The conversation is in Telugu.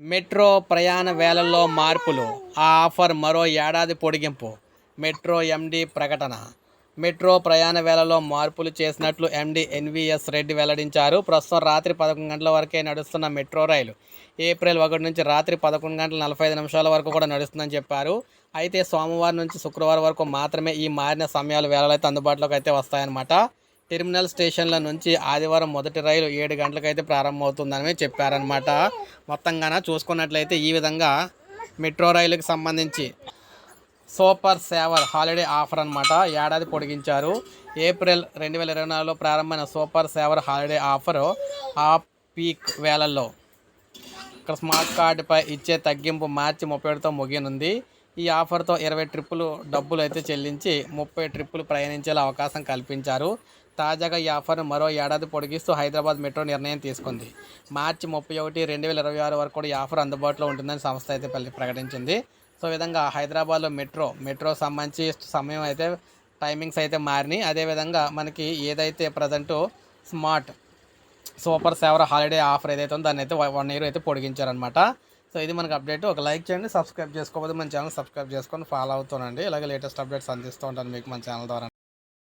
మెట్రో ప్రయాణ వేళల్లో మార్పులు. ఆ ఆఫర్ మరో ఏడాది పొడిగింపు. మెట్రో ఎండి ప్రకటన. మెట్రో ప్రయాణ వేళలో మార్పులు చేసినట్లు ఎండి ఎన్విఎస్ రెడ్డి వెల్లడించారు. ప్రస్తుతం రాత్రి పదకొండు గంటల వరకే నడుస్తున్న మెట్రో రైలు ఏప్రిల్ ఒకటి నుంచి రాత్రి పదకొండు గంటల నలభై ఐదు నిమిషాల వరకు కూడా నడుస్తుందని చెప్పారు. అయితే సోమవారం నుంచి శుక్రవారం వరకు మాత్రమే ఈ మారిన సమయాలు వేళలైతే అందుబాటులోకి అయితే వస్తాయన్నమాట. టెర్మినల్ స్టేషన్ల నుంచి ఆదివారం మొదటి రైలు ఏడు గంటలకైతే ప్రారంభమవుతుందని చెప్పారనమాట మొత్తంగాన చూసుకున్నట్లయితే ఈ విధంగా మెట్రో రైలుకి సంబంధించి సూపర్ సేవర్ హాలిడే ఆఫర్ అనమాట ఏడాది పొడిగించారు. ఏప్రిల్ రెండు వేల ఇరవై నాలుగులో ప్రారంభమైన సూపర్ సేవర్ హాలిడే ఆఫర్ ఆ పీక్ వేళల్లో ఇక్కడ స్మార్ట్ కార్డుపై ఇచ్చే తగ్గింపు మార్చి ముప్పై ఒకటితో ముగియనుంది. ఈ ఆఫర్తో ఇరవై ట్రిప్పులు డబ్బులు అయితే చెల్లించి ముప్పై ట్రిప్పులు ప్రయాణించేలా అవకాశం కల్పించారు. తాజాగా ఈ ఆఫర్ను మరో ఏడాది పొడిగిస్తూ హైదరాబాద్ మెట్రో నిర్ణయం తీసుకుంది. మార్చి ముప్పై ఒకటి రెండు వేల ఇరవై ఆరు వరకు కూడా ఈ ఆఫర్ అందుబాటులో ఉంటుందని సంస్థ అయితే ప్రకటించింది. సో విధంగా హైదరాబాద్లో మెట్రో మెట్రో సంబంధించి సమయం అయితే టైమింగ్స్ అయితే మారినాయి. అదేవిధంగా మనకి ఏదైతే present smart super saver holiday offer ఏదైతే ఉందో దాన్ని అయితే వన్ ఇయర్ అయితే పొడిగించారనమాట సో ఇది మనకి అప్డేట్ ఒక లైక్ చేయండి సబ్స్క్రైబ్ చేసుకోకపోతే మన ఛానల్ సబ్స్క్రైబ్ చేసుకొని ఫాలో అవుతానండి. ఇలాగే లేటెస్ట్ అప్డేట్స్ అందిస్తూ ఉంటాను మీకు మన ఛానల్ ద్వారా.